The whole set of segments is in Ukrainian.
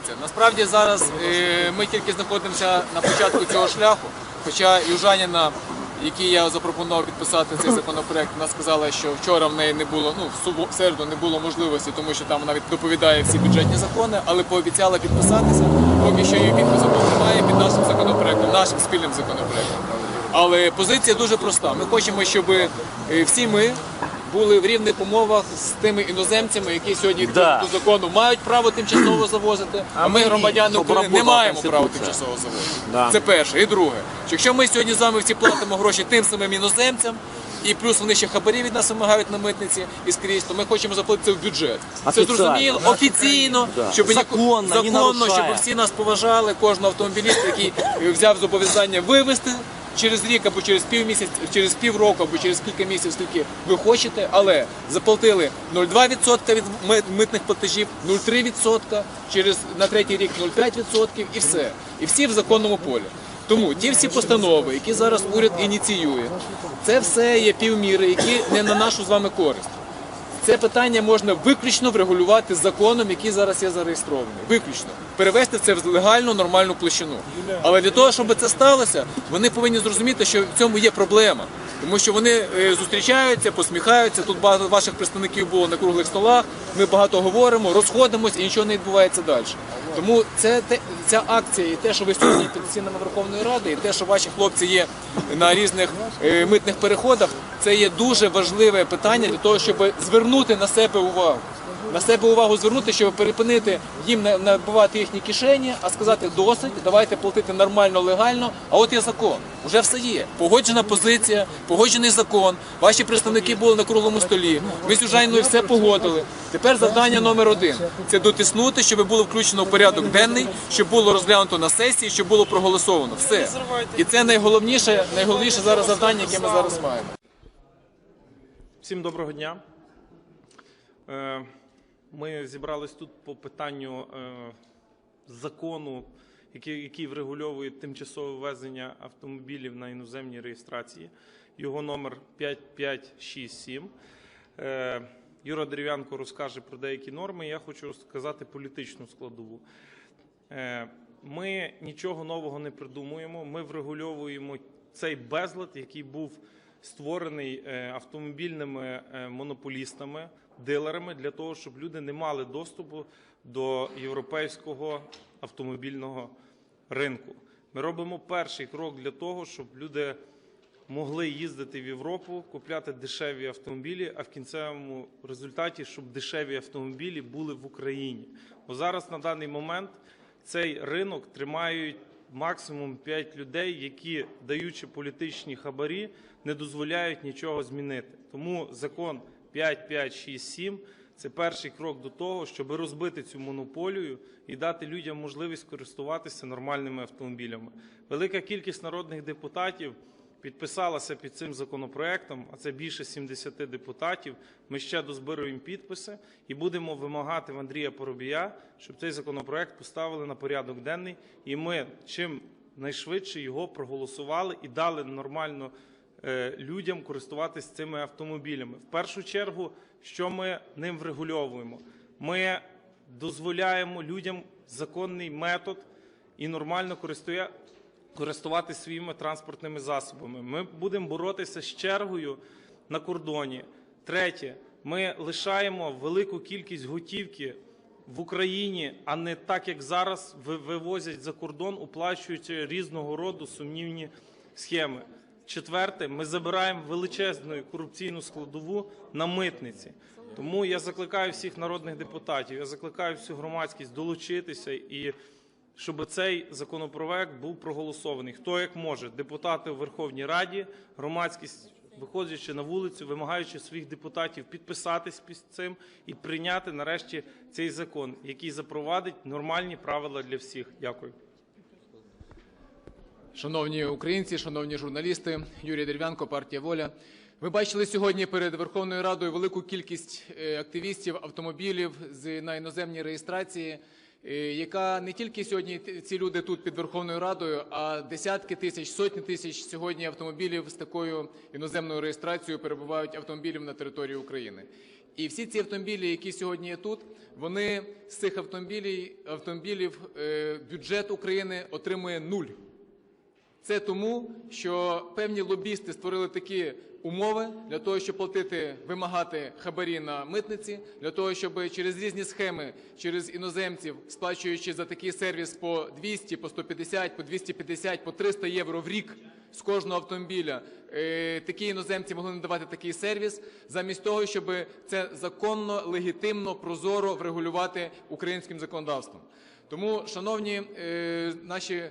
Дивіться, насправді зараз е, ми тільки знаходимося на початку цього шляху. Хоча Южаніна, який я запропонував підписати цей законопроект, вона сказала, що вчора в неї не було, ну в середу не було можливості, тому що там вона доповідає всі бюджетні закони, але пообіцяла підписатися. Поки що її підпису немає під нашим законопроектом, нашим спільним законопроектом. Але позиція дуже проста. Ми хочемо, щоб е, всі ми були в рівних умовах з тими іноземцями, які сьогодні Да. до закону мають право тимчасово завозити, а ми, ми громадяни України, не маємо права тимчасово завозити. Да. Це перше. І друге, що якщо ми сьогодні з вами всі платимо гроші тим самим іноземцям, і плюс вони ще хабарі від нас вимагають на митниці і скрізь, то ми хочемо заплатити це в бюджет. Це зрозуміло, офіційно, Да. щоб Законно, законно, щоб всі нас поважали, кожного автомобіліста, який взяв зобов'язання вивезти через рік або через півмісяць, через півроку, або через кілька місяців, скільки ви хочете, але заплатили 0,2% від митних платежів, 0,3%, через на третій рік 0,5% і все. І всі в законному полі. Тому ті всі постанови, які зараз уряд ініціює, це все є півміри, які не на нашу з вами користь. Це питання можна виключно врегулювати законом, який зараз є зареєстрований. Виключно перевести це в легальну нормальну площину. Але для того, щоб це сталося, вони повинні зрозуміти, що в цьому є проблема. Тому що вони е, зустрічаються, посміхаються. Тут багато ваших представників було на круглих столах. Ми багато говоримо, розходимося і нічого не відбувається далі. Тому це те, ця акція і те, що ви сьогодні під стінами Верховної Ради, і те, що ваші хлопці є на різних е, митних переходах, це є дуже важливе питання для того, щоб звернути на себе увагу. На себе увагу звернути, щоб перепинити їм на- набивати їхні кишені, а сказати досить, давайте платити нормально, легально. А от є закон. Уже все є. Погоджена позиція, погоджений закон. Ваші представники були на круглому столі. Ми з Южаніною все погодили. Тепер завдання номер один це дотиснути, щоб було включено в порядок денний, щоб було розглянуто на сесії, щоб було проголосовано. Все. І це найголовніше, найголовніше зараз завдання, яке ми зараз маємо. Всім доброго дня. Ми зібрались тут по питанню е, закону, який, який врегульовує тимчасове ввезення автомобілів на іноземній реєстрації. Його номер 5567. Е, Юра Дерев'янко розкаже про деякі норми. Я хочу сказати політичну складову. Е, Ми нічого нового не придумуємо. Ми врегульовуємо цей безлад, який був створений е, автомобільними е, монополістами, дилерами, для того, щоб люди не мали доступу до європейського автомобільного ринку. Ми робимо перший крок для того, щоб люди могли їздити в Європу, купляти дешеві автомобілі, а в кінцевому результаті, щоб дешеві автомобілі були в Україні. Бо зараз на даний момент цей ринок тримають максимум 5 людей, які, даючи політичні хабарі, не дозволяють нічого змінити. Тому закон 5567 – це перший крок до того, щоб розбити цю монополію і дати людям можливість користуватися нормальними автомобілями. Велика кількість народних депутатів підписалася під цим законопроектом, а це більше 70 депутатів. Ми ще дозбируємо підписи і будемо вимагати в Андрія Поробія, щоб цей законопроект поставили на порядок денний, і ми чим найшвидше його проголосували і дали нормально е, людям користуватися цими автомобілями. В першу чергу, що ми ним врегульовуємо? Ми дозволяємо людям законний метод і нормально користуватися своїми транспортними засобами. Ми будемо боротися з чергою на кордоні. Третє, ми лишаємо велику кількість готівки в Україні, а не так, як зараз ви- вивозять за кордон, оплачуючи різного роду сумнівні схеми. Четверте, ми забираємо величезну корупційну складову на митниці. Тому я закликаю всіх народних депутатів, я закликаю всю громадськість долучитися і щоб цей законопроект був проголосований. Хто як може, депутати у Верховній Раді, громадськість, виходячи на вулицю, вимагаючи своїх депутатів підписатись під цим і прийняти нарешті цей закон, який запровадить нормальні правила для всіх. Дякую. Шановні українці, шановні журналісти, Юрій Дерев'янко, партія Воля. Ви бачили сьогодні перед Верховною Радою велику кількість е, активістів автомобілів з на іноземній реєстрації, яка не тільки сьогодні ці люди тут під Верховною Радою, а десятки тисяч, сотні тисяч сьогодні автомобілів з такою іноземною реєстрацією перебувають автомобілів на території України. І всі ці автомобілі, які сьогодні є тут, вони з цих автомобілів, автомобілів е, бюджет України отримує нуль. Це тому, що певні лобісти створили такі умови для того, щоб платити, вимагати хабарі на митниці, для того, щоб через різні схеми, через іноземців, сплачуючи за такий сервіс по 200, по 150, по 250, по 300 євро в рік з кожного автомобіля, е, такі іноземці могли надавати такий сервіс, замість того, щоб це законно, легітимно, прозоро врегулювати українським законодавством. Тому, шановні е, наші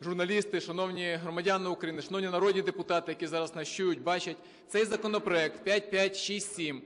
журналісти, шановні громадяни України, шановні народні депутати, які зараз нас чують, бачать, цей законопроект 5567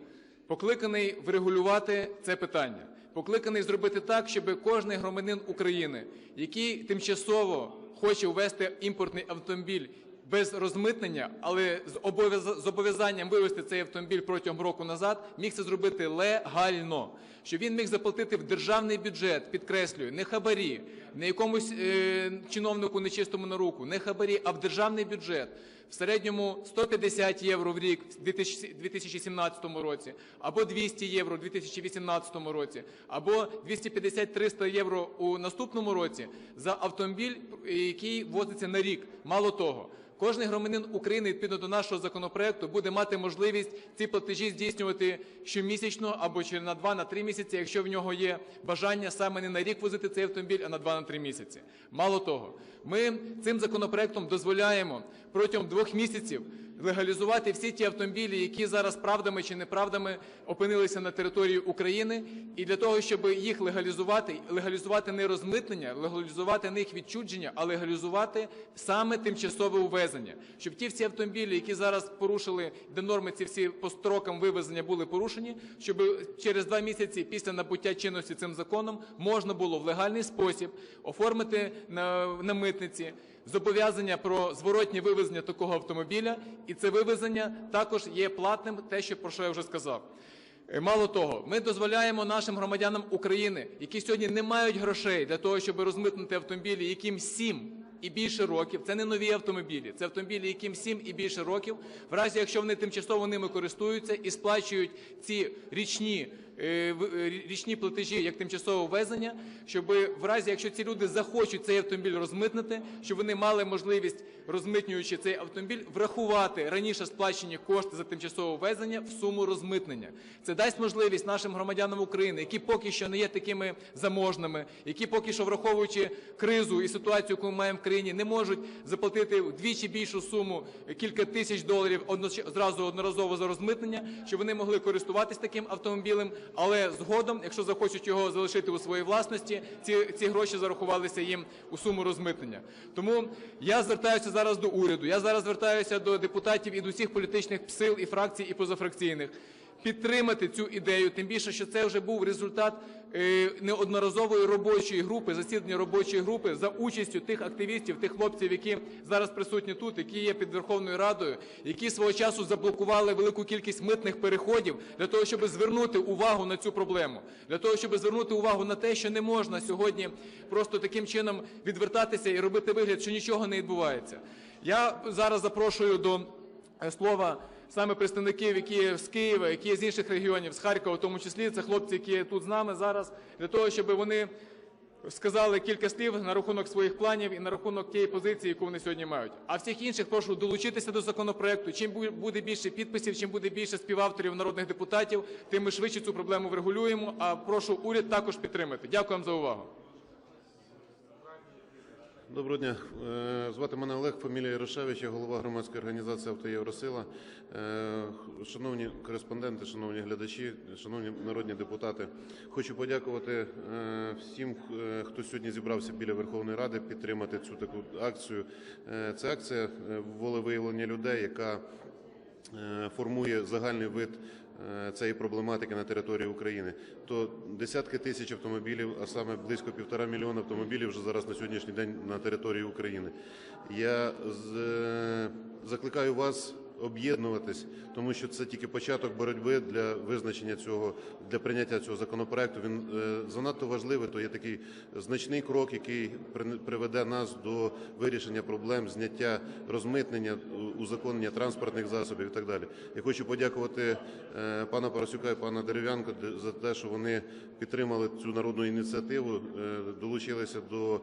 покликаний врегулювати це питання, покликаний зробити так, щоб кожний громадянин України, який тимчасово хоче ввести імпортний автомобіль без розмитнення, але з зобов'язанням вивезти цей автомобіль протягом року назад, міг це зробити легально. Щоб він міг заплатити в державний бюджет, підкреслюю, не хабарі, не якомусь е, чиновнику нечистому на руку, не хабарі, а в державний бюджет. В середньому 150 євро в рік в 2000 2017 році, або 200 євро в 2018 році, або 250-300 євро у наступному році за автомобіль, який возиться на рік. Мало того, Кожний громадянин України відповідно до нашого законопроекту буде мати можливість ці платежі здійснювати щомісячно або чи на 2 на 3 місяці, якщо в нього є бажання саме не на рік возити цей автомобіль, а на 2 на 3 місяці. Мало того, ми цим законопроектом дозволяємо протягом двох місяців легалізувати всі ті автомобілі, які зараз правдами чи неправдами опинилися на території України, і для того, щоб їх легалізувати, легалізувати не розмитнення, легалізувати не їх відчудження, а легалізувати саме тимчасове увезення, щоб ті всі автомобілі, які зараз порушили, де норми ці всі по строкам вивезення були порушені, щоб через два місяці після набуття чинності цим законом можна було в легальний спосіб оформити на, на митниці зобов'язання про зворотнє вивезення такого автомобіля, і це вивезення також є платним, те, що про що я вже сказав. Е, Мало того, ми дозволяємо нашим громадянам України, які сьогодні не мають грошей для того, щоб розмитнити автомобілі, яким 7 і більше років, це не нові автомобілі, це автомобілі, яким 7 і більше років, в разі якщо вони тимчасово ними користуються і сплачують ці річні річні платежі як тимчасове ввезення, щоб в разі, якщо ці люди захочуть цей автомобіль розмитнити, щоб вони мали можливість, розмитнюючи цей автомобіль, врахувати раніше сплачені кошти за тимчасове ввезення в суму розмитнення. Це дасть можливість нашим громадянам України, які поки що не є такими заможними, які поки що враховуючи кризу і ситуацію, яку ми маємо в країні, не можуть заплатити вдвічі більшу суму кілька тисяч доларів зразу одноразово за розмитнення, щоб вони могли користуватись таким автомобілем, але згодом, якщо захочуть його залишити у своїй власності, ці, ці гроші зарахувалися їм у суму розмитнення. Тому я звертаюся зараз до уряду, я зараз звертаюся до депутатів і до всіх політичних сил і фракцій, і позафракційних. Підтримати цю ідею, тим більше, що це вже був результат е, неодноразової робочої групи, засідання робочої групи за участю тих активістів, тих хлопців, які зараз присутні тут, які є під Верховною Радою, які свого часу заблокували велику кількість митних переходів для того, щоб звернути увагу на цю проблему, для того, щоб звернути увагу на те, що не можна сьогодні просто таким чином відвертатися і робити вигляд, що нічого не відбувається. Я зараз запрошую до е, слова саме представників, які з Києва, які з інших регіонів, з Харкова, в тому числі це хлопці, які тут з нами зараз, для того, щоб вони сказали кілька слів на рахунок своїх планів і на рахунок тієї позиції, яку вони сьогодні мають. А всіх інших прошу долучитися до законопроекту. Чим буде більше підписів, чим буде більше співавторів народних депутатів, тим ми швидше цю проблему врегулюємо. А прошу уряд також підтримати. Дякую вам за увагу. Доброго дня. Е, Звати мене Олег, фамілія Ярошевич, я голова громадської організації «Автоєвросила». Е, Шановні кореспонденти, шановні глядачі, шановні народні депутати, хочу подякувати е, всім, хто сьогодні зібрався біля Верховної Ради підтримати цю таку акцію. Це акція волевиявлення людей, яка формує загальний вид цієї проблематики на території України, то десятки тисяч автомобілів, а саме близько півтора мільйона автомобілів вже зараз на сьогоднішній день на території України. Я е, закликаю вас об'єднуватись, тому що це тільки початок боротьби для визначення цього, для прийняття цього законопроекту. Він е, занадто важливий, то є такий значний крок, який при- приведе нас до вирішення проблем, зняття розмитнення, узаконення транспортних засобів і так далі. Я хочу подякувати е, пана Парасюка і пана Дерев'янка де- за те, що вони підтримали цю народну ініціативу, е, долучилися до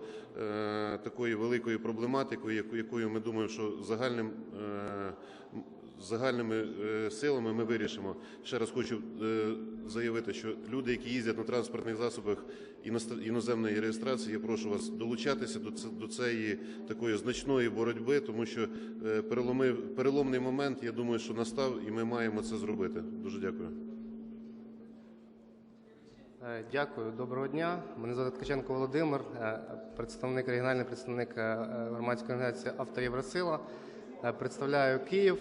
такої великої проблематики, якою ми думаємо, що загальним загальними е, силами ми вирішимо. Ще раз хочу е, заявити, що люди, які їздять на транспортних засобах іноземної реєстрації, я прошу вас долучатися до цієї такої значної боротьби, тому що е, переломний момент. Я думаю, що настав, і ми маємо це зробити. Дуже дякую. Е, Дякую, доброго дня. Мене звати Ткаченко Володимир, е, представник регіональний представник е, е, громадської організації «Автоєвросила». Е, Представляю Київ.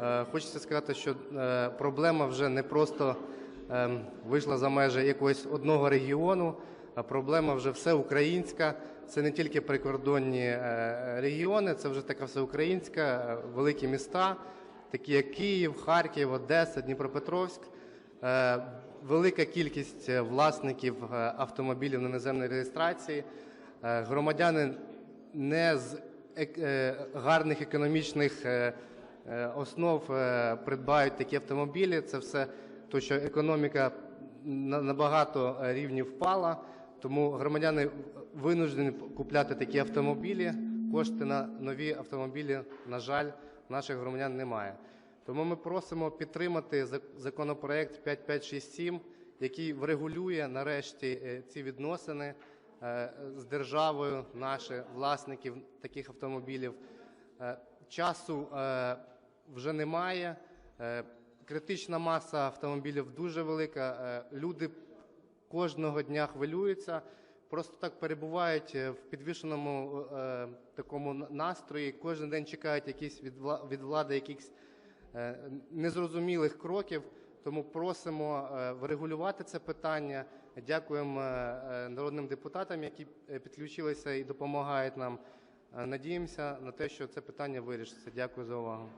Е, Хочеться сказати, що е, проблема вже не просто ем, вийшла за межі якогось одного регіону, а проблема вже всеукраїнська. Це не тільки прикордонні регіони, це вже така всеукраїнська, великі міста, такі як Київ, Харків, Одеса, Дніпропетровськ. Велика кількість власників автомобілів на іноземній реєстрації, громадяни не з гарних економічних е, е, основ е, придбають такі автомобілі. Це все то, що економіка на багато е, рівнів впала, тому громадяни винуждені купляти такі автомобілі. Кошти на нові автомобілі, на жаль, наших громадян немає. Тому ми просимо підтримати зак- законопроект 5567, який врегулює нарешті е, ці відносини е, з державою наших власників таких автомобілів. Е, Часу е, вже немає. Е, Критична маса автомобілів дуже велика. Е, Люди кожного дня хвилюються, просто так перебувають е, в підвішеному е, такому настрої. Кожен день чекають якісь від вла- влади якихось е, незрозумілих кроків. Тому просимо е, врегулювати це питання. Дякуємо е, е, народним депутатам, які е, підключилися і допомагають нам. Е, Надіємося на те, що це питання вирішиться. Дякую за увагу.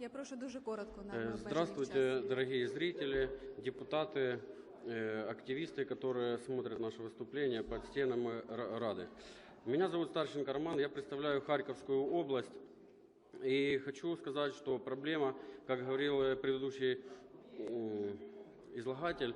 Я прошу дуже коротко на Э, обмежений Здравствуйте, час. дорогие зрители, депутаты, э, активисты, которые смотрят наше выступление под стенами Ра- Рады. Меня зовут Старченко Роман, я представляю Харьковскую область. И хочу сказать, что проблема, как говорил э, предыдущий м, излагатель, э,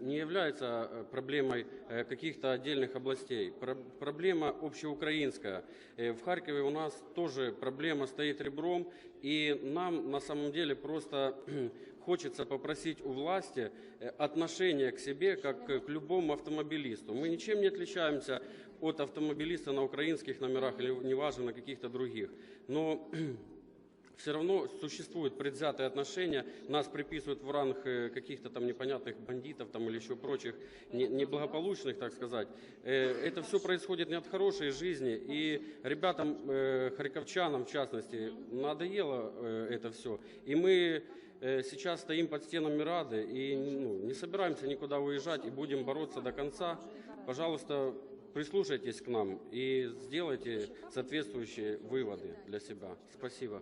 не является э, проблемой э, каких-то отдельных областей. Про- Проблема общеукраинская. Э, В Харькове у нас тоже проблема стоит ребром, и нам на самом деле просто хочется попросить у власти э, отношения к себе, как к любому автомобилисту. Мы ничем не отличаемся от автомобилиста на украинских номерах или неважно на каких-то других. Но все равно существуют предвзятые отношения, нас приписывают в ранг э, каких-то там непонятных бандитов там, или еще прочих не- неблагополучных, так сказать. Э, Это все происходит не от хорошей жизни, и ребятам, э, харьковчанам в частности, надоело это все. И мы сейчас стоим под стенами Рады и ну, не собираемся никуда уезжать и будем бороться до конца. Пожалуйста, прислушайтесь к нам и сделайте соответствующие выводы для себя. Спасибо.